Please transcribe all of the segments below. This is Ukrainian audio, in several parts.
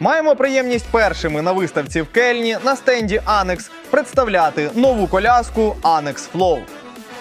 Маємо приємність першими на виставці в Кельні на стенді Annex представляти нову коляску Annex Flow.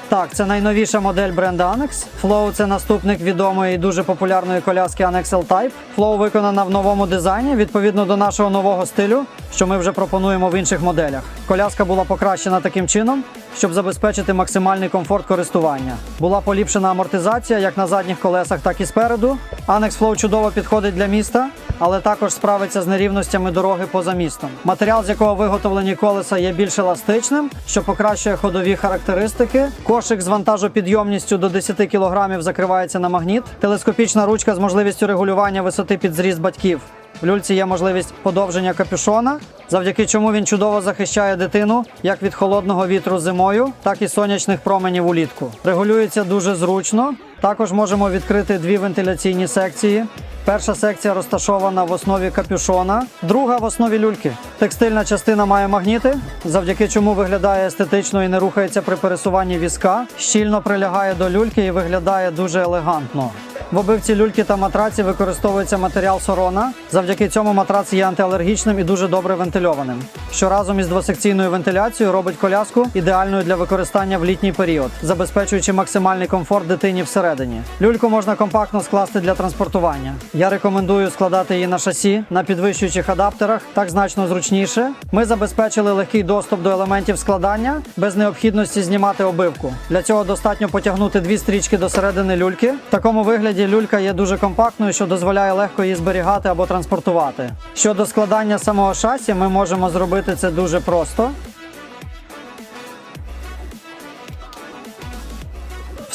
Так, це найновіша модель бренду Annex. Flow – це наступник відомої і дуже популярної коляски Annex L-Type. Flow виконана в новому дизайні, відповідно до нашого нового стилю, що ми вже пропонуємо в інших моделях. Коляска була покращена таким чином, щоб забезпечити максимальний комфорт користування. Була поліпшена амортизація як на задніх колесах, так і спереду. Annex Flow чудово підходить для міста, але також справиться з нерівностями дороги поза містом. Матеріал, з якого виготовлені колеса, є більш еластичним, що покращує ходові характеристики. Кошик з вантажопідйомністю до 10 кг закривається на магніт. Телескопічна ручка з можливістю регулювання висоти під зріст батьків. В люльці є можливість подовження капюшона, завдяки чому він чудово захищає дитину як від холодного вітру зимою, так і сонячних променів улітку. Регулюється дуже зручно. Також можемо відкрити дві вентиляційні секції. Перша секція розташована в основі капюшона, друга в основі люльки. Текстильна частина має магніти, завдяки чому виглядає естетично і не рухається при пересуванні візка. Щільно прилягає до люльки і виглядає дуже елегантно. В обивці люльки та матраці використовується матеріал сорона. Завдяки цьому матрац є антиалергічним і дуже добре вентильованим, що разом із двосекційною вентиляцією робить коляску ідеальною для використання в літній період, забезпечуючи максимальний комфорт дитині всередині. Люльку можна компактно скласти для транспортування. Я рекомендую складати її на шасі на підвищуючих адаптерах, так значно зручніше. Ми забезпечили легкий доступ до елементів складання без необхідності знімати обивку. Для цього достатньо потягнути дві стрічки до середини люльки. В такому вигляді люлька є дуже компактною, що дозволяє легко її зберігати або транспортувати. Щодо складання самого шасі, ми можемо зробити це дуже просто.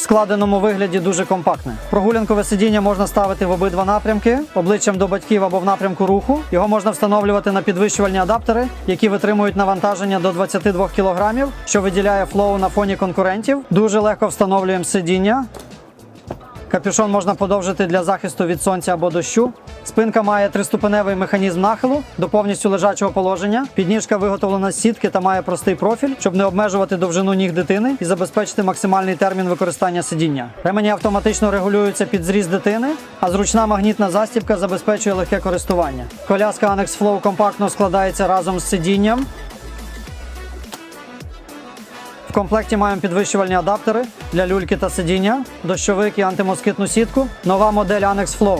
Складеному вигляді дуже компактне. Прогулянкове сидіння можна ставити в обидва напрямки, обличчям до батьків або в напрямку руху. Його можна встановлювати на підвищувальні адаптери, які витримують навантаження до 22 кг, що виділяє флоу на фоні конкурентів. Дуже легко встановлюємо сидіння. Капюшон можна подовжити для захисту від сонця або дощу. Спинка має триступеневий механізм нахилу до повністю лежачого положення. Підніжка виготовлена з сітки та має простий профіль, щоб не обмежувати довжину ніг дитини і забезпечити максимальний термін використання сидіння. Ремені автоматично регулюються під зріст дитини, а зручна магнітна застібка забезпечує легке користування. Коляска Annex Flow компактно складається разом з сидінням. В комплекті маємо підвищувальні адаптери для люльки та сидіння, дощовик і антимоскитну сітку. Нова модель Annex Flow.